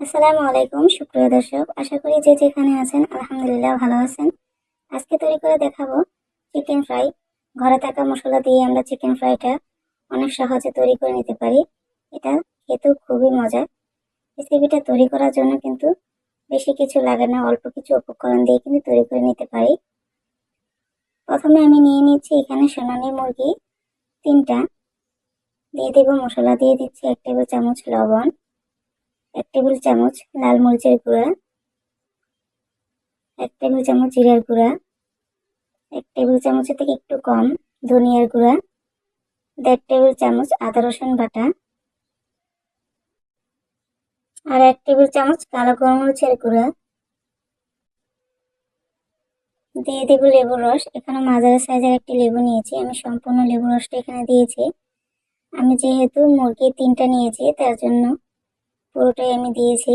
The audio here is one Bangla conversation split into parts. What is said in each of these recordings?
আসসালামু আলাইকুম, সুপ্রিয় দর্শক। আশা করি যে যেখানে আছেন, আলহামদুলিল্লাহ ভালো আছেন। আজকে তৈরি করে দেখাবো চিকেন ফ্রাই। ঘরে থাকা মশলা দিয়ে আমরা চিকেন ফ্রাইটা অনেক সহজে তৈরি করে নিতে পারি। এটা খেতেও খুবই মজার রেসিপিটা তৈরি করার জন্য কিন্তু বেশি কিছু লাগে না, অল্প কিছু উপকরণ দিয়ে কিন্তু তৈরি করে নিতে পারি। প্রথমে আমি নিয়ে নিচ্ছি এখানে সোনালি মুরগি তিনটা। দিয়ে দেবো মশলা, দিয়ে দিচ্ছি এক টেবিল চামচ লবণ। এক টেবিল চামচ লাল মরিচের গুঁড়া, এক টেবিল চামচ জিরার গুঁড়া, এক টেবিল চামচের থেকে একটু কম ধনিয়ার গুঁড়া, দেড় টেবিল চামচ আদা রসুন বাটা আর এক টেবিল চামচ কালো গোলমরিচের গুঁড়া। দিয়ে দেব লেবুর রস। এখানে মাঝারি সাইজের একটি লেবু নিয়েছি। আমি সম্পূর্ণ লেবুর রসটা এখানে দিয়েছি। আমি যেহেতু মুরগি তিনটা নিয়েছি, তার জন্য পুরোটাই আমি দিয়েছি।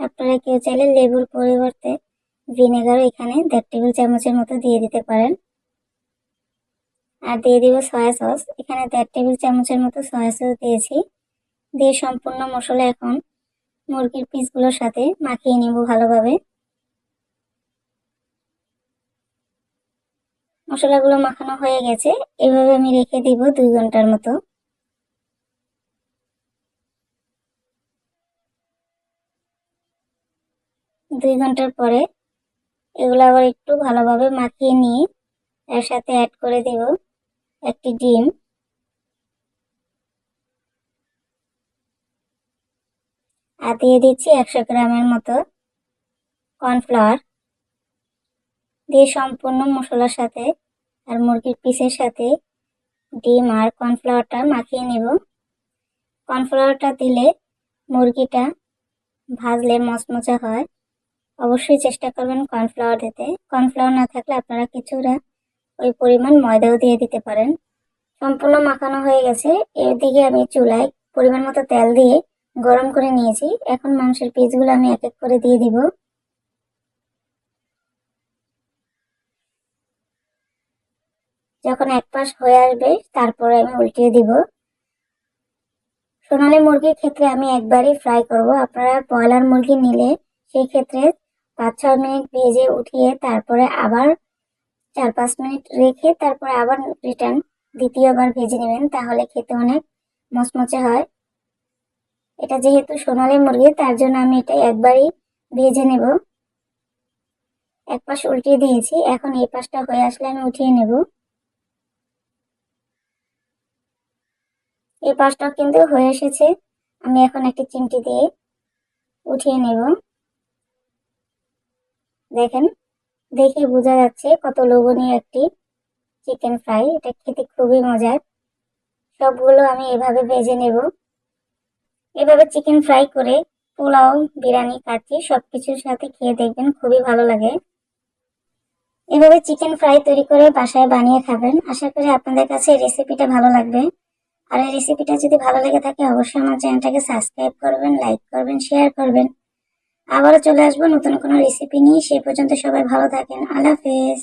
আপনারা কেউ চাইলে লেবুর পরিবর্তে ভিনেগারও এখানে দেড় টেবিল চামচের মতো দিয়ে দিতে পারেন। আর দিয়ে দিব সয়া সস। এখানে দেড় টেবিল চামচের মতো সয়া সস দিয়েছি। দিয়ে সম্পূর্ণ মশলা এখন মুরগির পিসগুলোর সাথে মাখিয়ে নিব ভালোভাবে। মশলাগুলো মাখানো হয়ে গেছে। এভাবে আমি রেখে দিব দুই ঘণ্টার মতো। দুই ঘণ্টার পরে এগুলো আবার একটু ভালোভাবে মাখিয়ে নিয়ে এর সাথে অ্যাড করে দেব একটি ডিম। আর দিয়ে দিচ্ছি একশো গ্রামের মতো কর্নফ্লাওয়ার। দিয়ে সম্পূর্ণ মশলার সাথে আর মুরগির পিসের সাথে ডিম আর কর্নফ্লাওয়ারটা মাখিয়ে নেব। কর্নফ্লাওয়ারটা দিলে মুরগিটা ভাজলে মচমচা হয়। অবশ্যই চেষ্টা করবেন কর্নফ্লাওয়ার দিতে। কর্নফ্লাওয়ার না থাকলে আপনারা কিছুটা ওই পরিমাণ ময়দাও দিয়ে দিতে পারেন। সম্পূর্ণ মাখানো হয়ে গেছে। এর দিকে আমি চুলায় পরিমাণ মতো তেল দিয়ে গরম করে নিয়েছি। এখন মাংসের পিসগুলো আমি এক এক করে দিয়ে দিব। যখন এক পাশ হয়ে আসবে, তারপরে আমি উল্টিয়ে দিব। সোনালি মুরগির ক্ষেত্রে আমি একবারই ফ্রাই করব। আপনারা ব্রয়লার মুরগি নিলে সেই ক্ষেত্রে পাঁচ ছয় মিনিট ভেজে উঠিয়ে তারপরে আবার চার পাঁচ মিনিট রেখে তারপরে আবার রিটার্ন দ্বিতীয়বার ভেজে নেবেন, তাহলে খেতে অনেক মচমচে হয়। এটা যেহেতু সোনালি মুরগি, তার জন্য আমি এটা একবারই ভেজে নেব। এক পাশ উল্টিয়ে দিয়েছি, এখন এই পাশটা হয়ে আসলে আমি উঠিয়ে নেব। এই পাশটা কিন্তু হয়ে এসেছে, আমি এখন একটি চিমটি দিয়ে উঠিয়ে নেব। দেখেন, দেখে বোঝা যাচ্ছে কত লোভনীয় একটি চিকেন ফ্রাই এটা খেতে খুবই মজার। সবগুলো আমি এভাবে ভেজে নেব। এভাবে চিকেন ফ্রাই করে পোলাও, বিরিয়ানি, কাচ্চি সব কিছুর সাথে খেয়ে দেখবেন খুবই ভালো লাগে। এভাবে চিকেন ফ্রাই তৈরি করে বাসায় বানিয়ে খাবেন। আশা করি আপনাদের কাছে রেসিপিটা ভালো লাগবে। আর এই রেসিপিটা যদি ভালো লেগে থাকে, অবশ্যই আমার চ্যানেলটাকে সাবস্ক্রাইব করবেন লাইক করবেন শেয়ার করবেন। আবারও চলে আসব নতুন কোনো রেসিপি নিয়ে। সেই পর্যন্ত সবাই ভালো থাকেন। আল্লাহ হাফেজ।